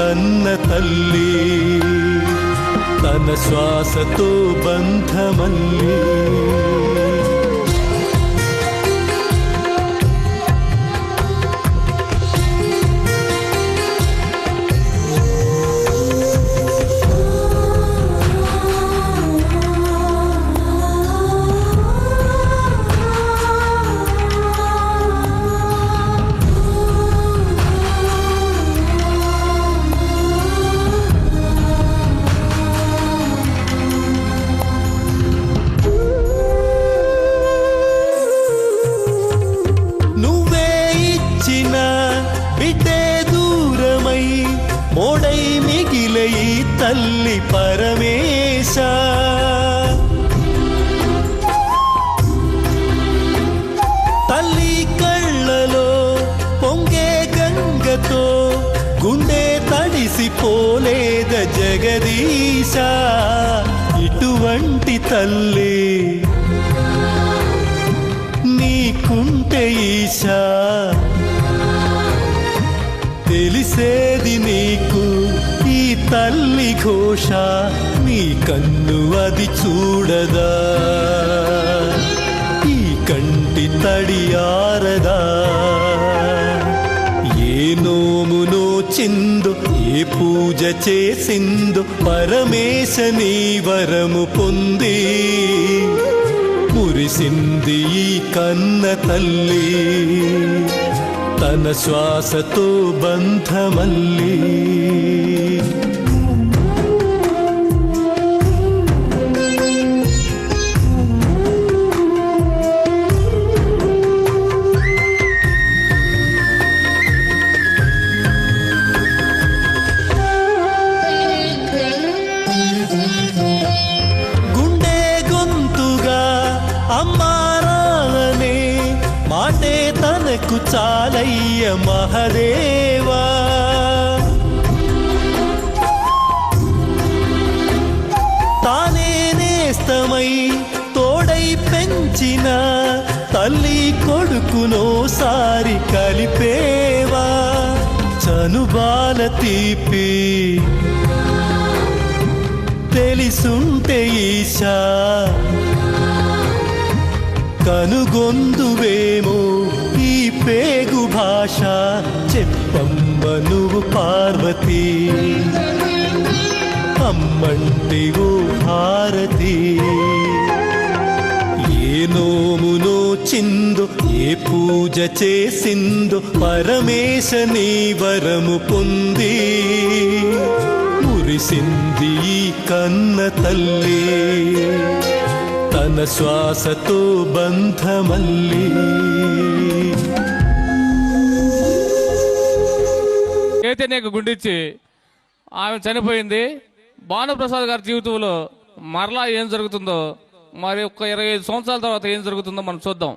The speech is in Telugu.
కన్న తల్లి తన శ్వాసతో బంధమల్లి. బిడ్డే దూరమై మోడై మిగిలై తల్లి పరమేశ. తల్లి కళ్ళలో పొంగే గంగతో గుండె తడిసిపోలేద జగదీశ. ఇటువంటి తల్లి నీకుంటే ఈశా. తెలిసేది నీకు? ఈ తల్లి ఘోష నీ కన్ను అది చూడదా? ఈ కంటి తడియారదా ఏ నోము నోచిందో ఏ పూజ చేసిందో పరమేశ నీ వరము పొంది. మురిసింది ఈ కన్న తల్లి. తన శ్వాసతో బంధమల్లి. గుండె గొంతుగా అమ్మారాలనే మాటే మనకు చాలయ్య మహదేవా. తానే నేస్తమై తోడై పెంచిన తల్లి కొడుకునో సారి కలిపేవా. చనుబాల తీపి తెలిసుంటే ఈశా. కనుగొందువేమో పేగు భాష చెప్పమ్మ నువ్వు పార్వతి. అమ్మంటి ఓ భారతి. ఏ నోము నోచిందో ఏ పూజ చేసిందో పరమేశ నీ వరము పొంది. మురిసింది కన్న తల్లి తన శ్వాసతో బంధమల్లి. చైతన్యకు గుండిచ్చి ఆమె చనిపోయింది. భానుప్రసాద్ గారి జీవితంలో మరలా ఏం జరుగుతుందో మరి ఒక ఇరవై ఐదు సంవత్సరాల తర్వాత ఏం జరుగుతుందో మనం చూద్దాం.